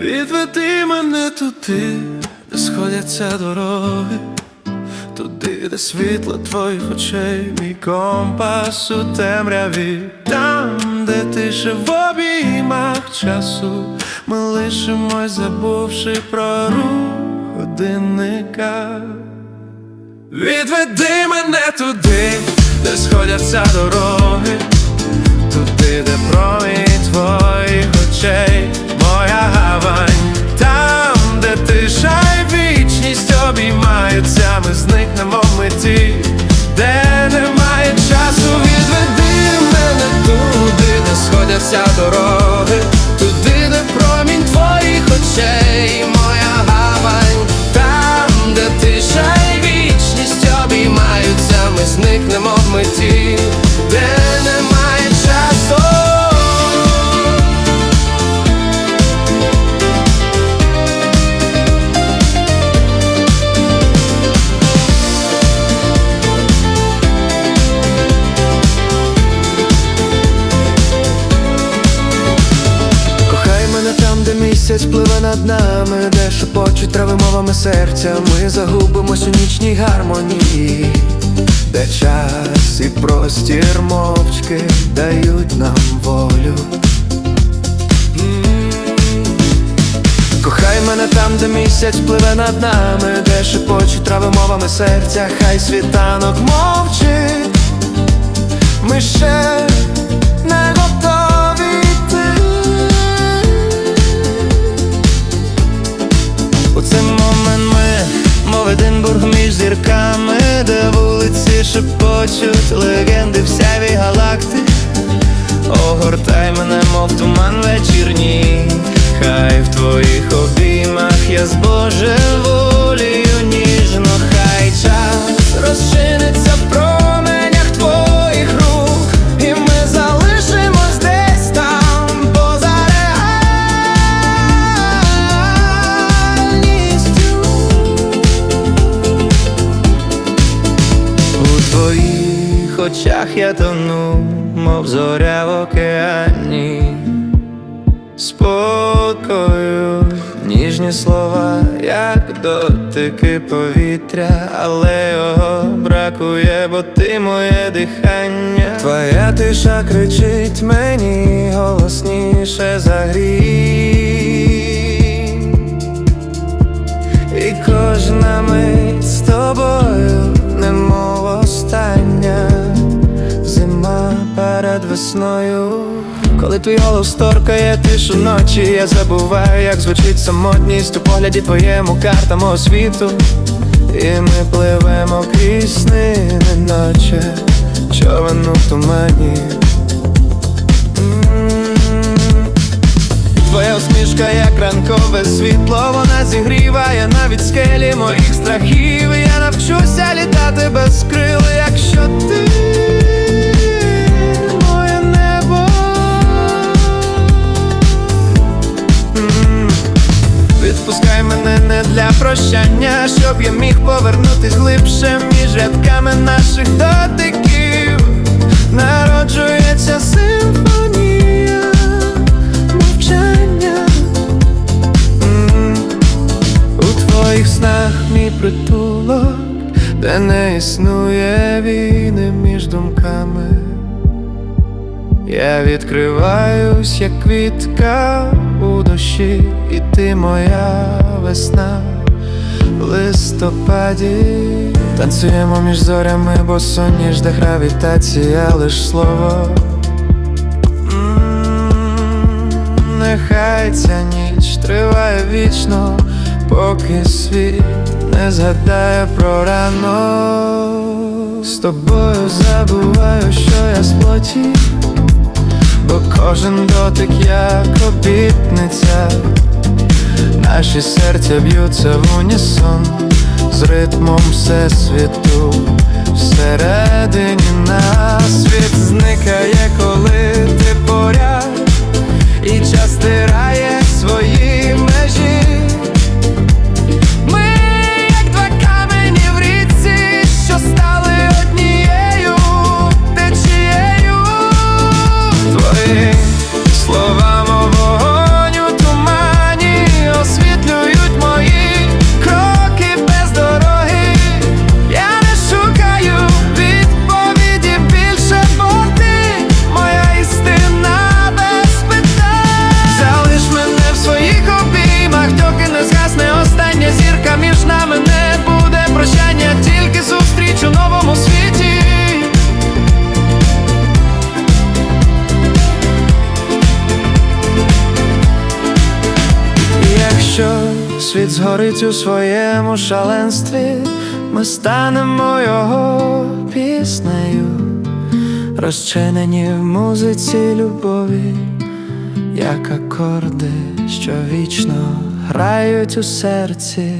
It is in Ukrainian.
Відведи мене туди, де сходяться дороги, туди, де світло твоїх очей, мій компас у темряві, там, де тише в обіймах часу, ми лишимось, забувши про рух годинника. Відведи мене туди, де сходяться дороги, туди, де промінь твоїх очей, моя гавань, там, де тиша й вічність обіймаються, ми зникнемо в миті, де немає часу, відведи мене туди, де сходяться дороги, туди, де промінь твоїх очей, моя гавань, там, де тиша й вічність обіймаються, ми зникнемо в миті, пливе над нами, де шепочуть трави мовами серця, ми загубимось у нічній гармонії, де час і простір мовчки дають нам волю. Кохай мене там, де місяць пливе над нами, де шепочуть трави мовами серця, хай світанок мовчить, Единбург між зірками, де вулиці шепочуть легенди всяві галакти. Огортай мене, мов туман вечірній, твоїх очах я тону, мов зоря в океані, спокою, ніжні слова, як дотики повітря, але його бракує, бо ти моє дихання. Твоя тиша кричить мені голосніше за. І кожна мить з тобою, перед весною. Коли твій голос торкає тишу ночі, я забуваю, як звучить самотність у погляді твоєму карта мого світу. І ми пливемо крізь сни, неначе човен у тумані. Твоя усмішка, як ранкове світло, вона зігріває навіть скелі моїх страхів. Я навчуся літати без крил, якщо ти мене не для прощання, щоб я міг повернутись глибше між рядками наших дотиків. Народжується симфонія мовчання. У твоїх снах мій притулок, де не існує війни між думками. Я відкриваюсь, як квітка у душі, і ти моя весна в листопаді. Танцюємо між зорями, бо сон ніж де гравітація, лиш слово. Нехай ця ніч триває вічно, поки світ не згадає про ранок. З тобою забуваю, що я з плоті, бо кожен дотик як обітниця. Наші серця б'ються в унісон з ритмом всесвіту. Всередині нас світ зникає, коли ти поряд, і час стирає свої світ згорить у своєму шаленстві, ми станемо його піснею, розчинені в музиці любові, як акорди, що вічно грають у серці.